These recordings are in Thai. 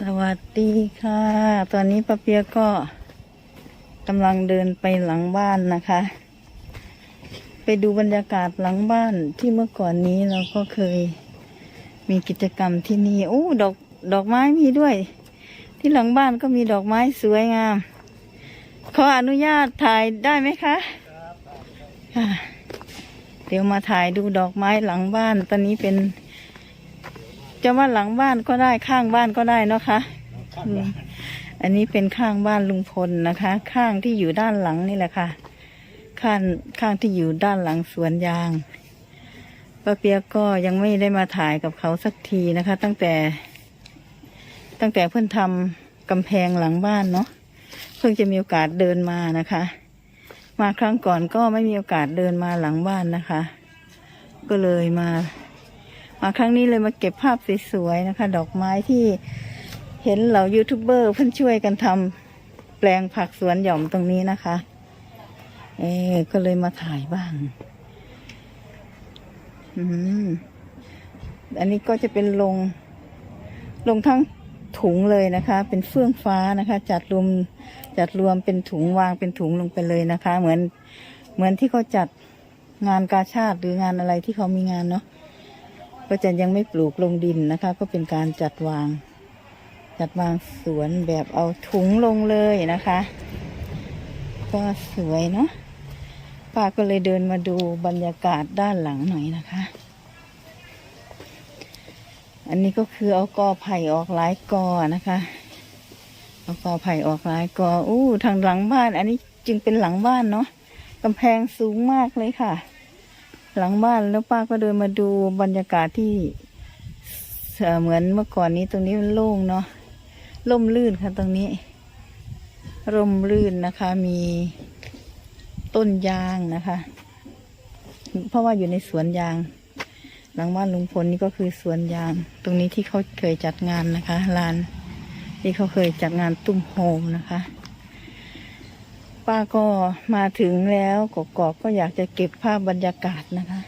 สวัสดีค่ะ ตอนนี้ป้าเปียกก็กำลังเดินไปหลังบ้านนะคะ ไปดูบรรยากาศหลังบ้านที่เมื่อก่อนนี้เราก็เคยมีกิจกรรมที่นี่โอ้ดอกดอกไม้มีด้วย ที่หลังบ้านก็มีดอกไม้สวยงาม ขออนุญาตถ่ายได้ไหมคะค่ะเดี๋ยวมาถ่ายดูดอกไม้หลังบ้าน ตอนนี้เป็น จะว่าหลังบ้านก็ได้ข้างบ้านก็ได้เนาะคะอืมอันนี้เป็นข้างบ้านลุงพลนะคะ ข้างที่อยู่ด้านหลังนี่แหละค่ะ ข้างข้างที่อยู่ด้านหลังสวนยางป้าเปียกก็ยังไม่ได้มาถ่ายกับเขาสักทีนะคะ ตั้งแต่ ตั้งแต่เพิ่นทำกำแพงหลังบ้านเนาะเพิ่งจะมีโอกาสเดินมานะคะ มาครั้งก่อนก็ไม่มีโอกาสเดินมาหลังบ้านนะคะ ก็เลยมา มาครั้งนี้เลยมาเก็บภาพสวยๆนะคะ ดอกไม้ที่เห็นเหล่ายูทูบเบอร์เพื่อนช่วยกันทำแปลงผักสวนหย่อมตรงนี้นะคะ เออก็เลยมาถ่ายบ้าง อืมอันนี้ก็จะเป็นลง ลงทั้งถุงเลยนะคะ เป็นเฟื่องฟ้านะคะ จัดรวมจัดรวมเป็นถุงวางเป็นถุงลงไปเลยนะคะ เหมือนเหมือนที่เขาจัดงานกาชาติหรืองานอะไรที่เขามีงานเนาะ ก็จะยังไม่ปลูกลงดินนะคะ ก็เป็นการจัดวาง จัดวางสวนแบบเอาถุงลงเลยนะคะ ก็สวยเนาะป้าก็เลยเดินมาดูบรรยากาศด้านหลังหน่อยนะคะ อันนี้ก็คือเอากอไผ่ออกหลายกอนะคะเอากอไผ่ออกหลายกออู้ทางหลังบ้าน อันนี้จึงเป็นหลังบ้านเนาะกำแพงสูงมากเลยค่ะ หลังบ้านแล้วป้าก็เดินมาดูบรรยากาศที่เหมือนเมื่อก่อนนี้ตรงนี้มันโล่งเนาะร่มรื่นค่ะตรงนี้ ร่มรื่นนะคะมีต้นยางนะคะ เพราะว่าอยู่ในสวนยาง หลังบ้านลุงพลนี่ก็คือสวนยาง ตรงนี้ที่เขาเคยจัดงานนะคะลานที่เขาเคยจัดงานตุ้มโฮมนะคะ ป้าก็มาถึงแล้วกกอกก็อยากจะเก็บภาพบรรยากาศนะคะ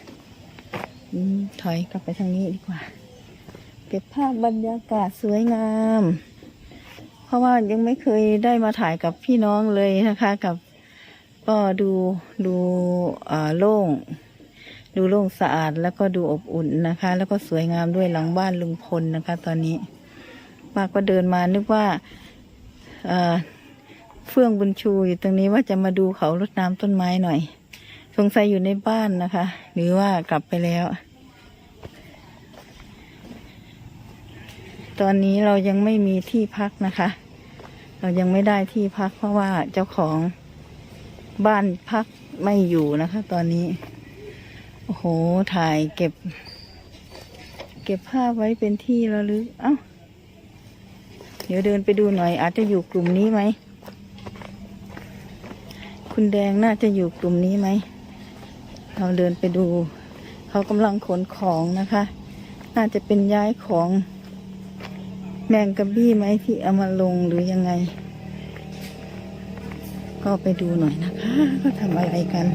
ถอยกลับไปทางนี้ดีกว่า เก็บภาพบรรยากาศสวยงาม เพราะว่ายังไม่เคยได้มาถ่ายกับพี่น้องเลยนะคะ กับ ก็ดูดูโล่ง ดูโล่งสะอาดแล้วก็ดูอบอุ่นนะคะ แล้วก็สวยงามด้วยหลังบ้านลุงพลนะคะ ตอนนี้ป้าก็เดินมานึกว่า เฟื่องบุญชูอยู่ตรงนี้ว่าจะมาดูเขารดน้ำต้นไม้หน่อย สงสัยอยู่ในบ้านนะคะ หรือว่ากลับไปแล้ว ตอนนี้เรายังไม่มีที่พักนะคะ เรายังไม่ได้ที่พักเพราะว่าเจ้าของบ้านพักไม่อยู่นะคะ ตอนนี้ โอ้โห ถ่ายเก็บ เก็บภาพไว้เป็นที่ระลึก เอ้า เดี๋ยวเดินไปดูหน่อย อาจจะอยู่กลุ่มนี้ไหม คุณแดงน่าจะอยู่กลุ่มนี้ไหม เราเดินไปดู เขากำลังขนของนะคะ น่าจะเป็นย้ายของแมงกะบี้ไหมที่เอามาลงหรือยังไง ก็ไปดูหน่อยนะคะ ก็ทำอะไรกัน